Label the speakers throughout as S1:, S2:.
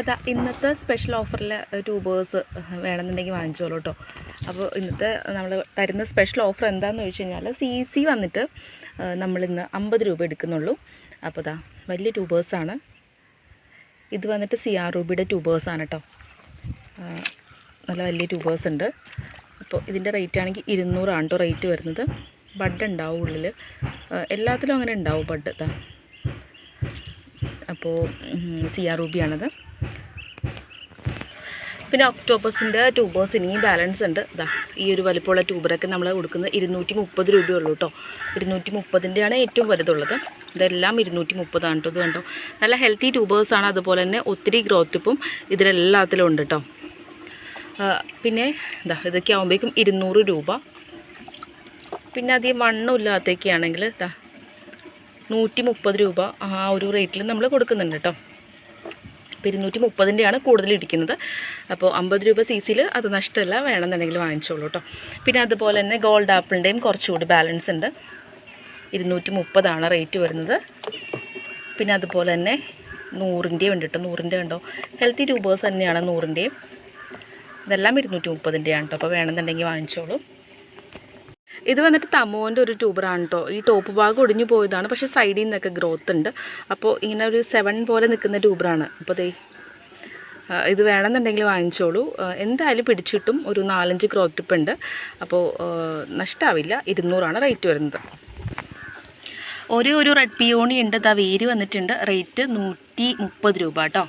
S1: അപ്പോൾ ഇന്നത്തെ സ്പെഷ്യൽ ഓഫറിൽ ട്യൂബേഴ്സ് വേണമെന്നുണ്ടെങ്കിൽ വാങ്ങിച്ചോളൂ കേട്ടോ അപ്പോൾ ഇന്നത്തെ നമ്മൾ തരുന്ന സ്പെഷ്യൽ ഓഫർ എന്താണെന്ന് ചോദിച്ചു കഴിഞ്ഞാൽ സി സി വന്നിട്ട് നമ്മളിന്ന് അമ്പത് രൂപ എടുക്കുന്നുള്ളൂ. അപ്പോൾ ദാ വലിയ ട്യൂബേഴ്സാണ് ഇത് വന്നിട്ട് സി ആർ രൂപയുടെ ട്യൂബേഴ്സാണ് കേട്ടോ നല്ല വലിയ ട്യൂബേഴ്സ് ഉണ്ട്. അപ്പോൾ ഇതിന്റെ റേറ്റ് ആണെങ്കിൽ ഇരുന്നൂറാണ് കേട്ടോ റേറ്റ് വരുന്നത്. ബഡ് ഉണ്ടാവും ഉള്ളിൽ എല്ലാത്തിലും അങ്ങനെ ഉണ്ടാവും ബഡ് ഇതാ അപ്പോൾ സി ആർ രൂപയാണത് പിന്നെ ഒക്ടോബസിന്റെ ട്യൂബേഴ്സ് ഇനിയും ബാലൻസ് ഉണ്ട്. ഇതാ ഈ ഒരു വലിപ്പമുള്ള ട്യൂബറൊക്കെ നമ്മൾ കൊടുക്കുന്നത് ഇരുന്നൂറ്റി മുപ്പത് രൂപയുള്ളൂ കേട്ടോ. ഇരുന്നൂറ്റി മുപ്പതിന്റെയാണ് ഏറ്റവും വലുതുള്ളത്. ഇതെല്ലാം ഇരുന്നൂറ്റി മുപ്പതാണ് കേട്ടോ ഇത് കണ്ടോ? നല്ല ഹെൽത്തി ട്യൂബേഴ്സാണ് അതുപോലെ തന്നെ ഒത്തിരി ഗ്രോത്തിപ്പും ഇതിലെല്ലാത്തിലും ഉണ്ട് കേട്ടോ. പിന്നെ ഇതാ ഇതൊക്കെ ആകുമ്പോഴേക്കും ഇരുന്നൂറ് രൂപ. പിന്നെ അധികം വണ്ണമില്ലാത്തേക്ക് ആണെങ്കിൽ ഇതാ നൂറ്റി മുപ്പത് രൂപ ആ ഒരു റേറ്റിൽ നമ്മൾ കൊടുക്കുന്നുണ്ട് കേട്ടോ. അപ്പോൾ ഇരുന്നൂറ്റി മുപ്പതിന്റെയാണ് കൂടുതൽ ഇരിക്കുന്നത്. അപ്പോൾ അമ്പത് രൂപ സി സിയിൽ അത് നഷ്ടമല്ല വേണമെന്നുണ്ടെങ്കിൽ വാങ്ങിച്ചോളൂ കേട്ടോ പിന്നെ അതുപോലെ തന്നെ ഗോൾഡ് ആപ്പിളിന്റെയും കുറച്ചുകൂടി ബാലൻസ് ഉണ്ട്. ഇരുന്നൂറ്റി മുപ്പതാണ് റേറ്റ് വരുന്നത്. പിന്നെ അതുപോലെ തന്നെ നൂറിന്റെയും ഉണ്ട് കേട്ടോ നൂറിന്റെ ഉണ്ടോ ഹെൽത്തി ട്യൂബേഴ്സ് തന്നെയാണ് നൂറിന്റെയും ഇതെല്ലാം ഇരുന്നൂറ്റി മുപ്പതിന്റെയാണ് കേട്ടോ അപ്പോൾ വേണമെന്നുണ്ടെങ്കിൽ വാങ്ങിച്ചോളൂ. ഇത് വന്നിട്ട് തമോന്റെ ഒരു ട്യൂബറാണ് കേട്ടോ ഈ ടോപ്പ് ഭാഗം ഒടിഞ്ഞു പോയതാണ്. പക്ഷേ സൈഡിൽ നിന്നൊക്കെ ഗ്രോത്ത് ഉണ്ട്. അപ്പോൾ ഇങ്ങനെ ഒരു സെവൻ പോലെ നിൽക്കുന്ന ട്യൂബറാണ്. അപ്പോൾ ദേ ഇത് വേണമെന്നുണ്ടെങ്കിൽ വാങ്ങിച്ചോളൂ. എന്തായാലും പിടിച്ചിട്ടും ഒരു നാലഞ്ച് ഗ്രോത്ത് ടിപ്പ് ഉണ്ട്. അപ്പോൾ നഷ്ടമാവില്ല ഇരുന്നൂറാണ് റേറ്റ് വരുന്നത്. ഒരേ ഒരു റെഡ് പിയോണി ഉണ്ട്. ദാ വേര് വന്നിട്ടുണ്ട്. റേറ്റ് നൂറ്റി മുപ്പത് രൂപ കേട്ടോ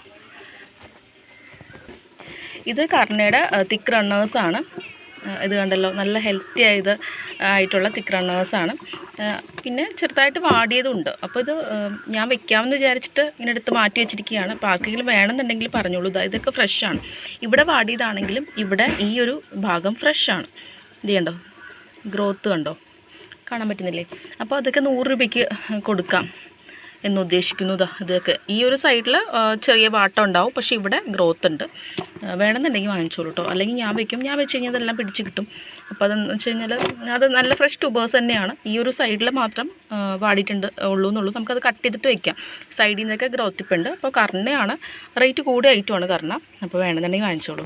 S1: ഇത് കർണയുടെ തിക്ക് റണ്ണേഴ്സാണ് ഇത് കണ്ടല്ലോ നല്ല ഹെൽത്തി ആയത് ആയിട്ടുള്ള തിക്ക് റണ്ണേഴ്സാണ് പിന്നെ ചെറുതായിട്ട് വാടിയതുണ്ട്. അപ്പോൾ ഇത് ഞാൻ വെക്കാമെന്ന് വിചാരിച്ചിട്ട് ഇങ്ങനെ എടുത്ത് മാറ്റി വെച്ചിരിക്കുകയാണ്. അപ്പോൾ വേണമെന്നുണ്ടെങ്കിൽ പറഞ്ഞോളൂ. ഇതാ ഇതൊക്കെ ഫ്രഷാണ് ഇവിടെ വാടിയതാണെങ്കിലും ഇവിടെ ഈ ഒരു ഭാഗം ഫ്രഷാണ് ഇത് കണ്ടോ? ഗ്രോത്ത് കണ്ടോ? കാണാൻ പറ്റുന്നില്ലേ? അപ്പോൾ അതൊക്കെ നൂറ് രൂപയ്ക്ക് കൊടുക്കാം. എന്ന് ഉദ്ദേശിക്കുന്നു ദാ ഇതൊക്കെ ഈ ഒരു സൈഡിൽ ചെറിയ വാട്ടം ഉണ്ടാവും. പക്ഷേ ഇവിടെ ഗ്രോത്ത് ഉണ്ട്. വേണമെന്നുണ്ടെങ്കിൽ വാങ്ങിച്ചോളൂ കേട്ടോ അല്ലെങ്കിൽ ഞാൻ വെക്കും. ഞാൻ വെച്ച് കഴിഞ്ഞാൽ അതെല്ലാം പിടിച്ച് കിട്ടും. അപ്പോൾ അതെന്ന് വെച്ച് കഴിഞ്ഞാൽ അത് നല്ല ഫ്രഷ് ട്യൂബേഴ്സ് തന്നെയാണ്. ഈ ഒരു സൈഡിൽ മാത്രം വാടിയിട്ടുണ്ട് ഉള്ളൂ എന്നുള്ളൂ. നമുക്കത് കട്ട് ചെയ്തിട്ട് വെക്കാം. സൈഡിൽ നിന്നൊക്കെ ഗ്രോത്ത് ഉണ്ട്. അപ്പോൾ കർണയാണ് റേറ്റ് കൂടിയ ഐറ്റമാണ് കർണ. അപ്പോൾ വേണമെന്നുണ്ടെങ്കിൽ വാങ്ങിച്ചോളൂ.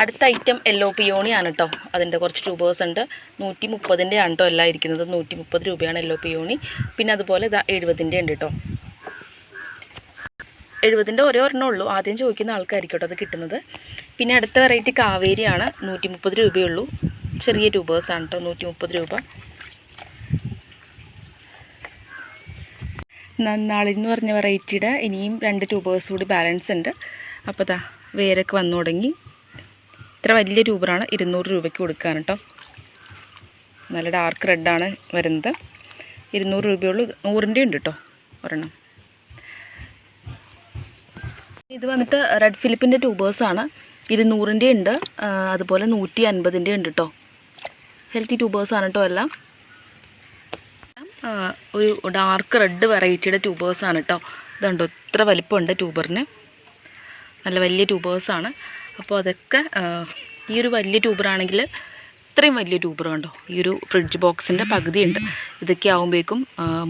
S1: അടുത്ത ഐറ്റം യെല്ലോ പിയോണിയാണ് കേട്ടോ അതിന്റെ കുറച്ച് ട്യൂബേഴ്സ് ഉണ്ട്. നൂറ്റി മുപ്പതിന്റെ ആണ് കേട്ടോ എല്ലാം ഇരിക്കുന്നത്. നൂറ്റി മുപ്പത് രൂപയാണ് യെല്ലോ പിയോണി പിന്നെ അതുപോലെ ഇതാ എഴുപതിന്റെ ഉണ്ട് കേട്ടോ എഴുപതിന്റെ ഒരേ ഒരെണ്ണം ഉള്ളൂ. ആദ്യം ചോദിക്കുന്ന ആൾക്കായിരിക്കും അത് കിട്ടുന്നത്. പിന്നെ അടുത്ത വെറൈറ്റി കാവേരിയാണ് നൂറ്റി മുപ്പത് രൂപയുള്ളൂ ചെറിയ ട്യൂബേഴ്സാണ് കേട്ടോ നൂറ്റി മുപ്പത് രൂപ. നന്നാളിന്ന് പറഞ്ഞ വെറൈറ്റിയുടെ ഇനിയും രണ്ട് ട്യൂബേഴ്സ് കൂടി ബാലൻസ് ഉണ്ട്. അപ്പോൾ ദാ വേരൊക്കെ വന്നു തുടങ്ങി. ഇത്ര വലിയ രൂപറാണ് ഇരുന്നൂറ് രൂപയ്ക്ക് കൊടുക്കാൻ കേട്ടോ നല്ല ഡാർക്ക് റെഡാണ് വരുന്നത്. ഇരുന്നൂറ് രൂപയുള്ളൂ. നൂറിന്റെ ഉണ്ട് കേട്ടോ ഒരെണ്ണം. ഇത് വന്നിട്ട് റെഡ് ഫിലിപ്പിന്റെ ട്യൂബേഴ്സാണ് ഇരുന്നൂറിന്റെ ഉണ്ട്. അതുപോലെ നൂറ്റി അൻപതിന്റെ ഉണ്ട് കേട്ടോ ഹെൽത്തി ട്യൂബേഴ്സാണ് കേട്ടോ എല്ലാം. ഒരു ഡാർക്ക് റെഡ് വെറൈറ്റിയുടെ ട്യൂബേഴ്സാണ് കേട്ടോ ഇതുണ്ടോ ഇത്ര വലിപ്പമുണ്ട് ട്യൂബറിന് നല്ല വലിയ ട്യൂബേഴ്സാണ് അപ്പോൾ അതൊക്കെ ഈ ഒരു വലിയ ട്യൂബറാണെങ്കിൽ ഇത്രയും വലിയ ട്യൂബർ കണ്ടോ ഈ ഒരു ഫ്രിഡ്ജ് ബോക്സിന്റെ പകുതി ഉണ്ട് ഇതൊക്കെ ആകുമ്പോഴേക്കും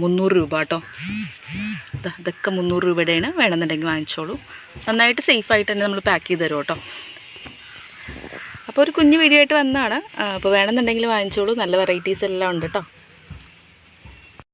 S1: മുന്നൂറ് രൂപ കേട്ടോ. ഇതൊക്കെ മുന്നൂറ് രൂപയുടെയാണ് വേണമെന്നുണ്ടെങ്കിൽ വാങ്ങിച്ചോളൂ. നന്നായിട്ട് സേഫായിട്ട് തന്നെ നമ്മൾ പാക്ക് ചെയ്ത് തരും കേട്ടോ? അപ്പോൾ ഒരു കുഞ്ഞു വീഡിയോ ആയിട്ട് വന്നതാണ്. അപ്പോൾ വേണമെന്നുണ്ടെങ്കിൽ വാങ്ങിച്ചോളൂ. നല്ല വെറൈറ്റീസ് എല്ലാം ഉണ്ട് കേട്ടോ.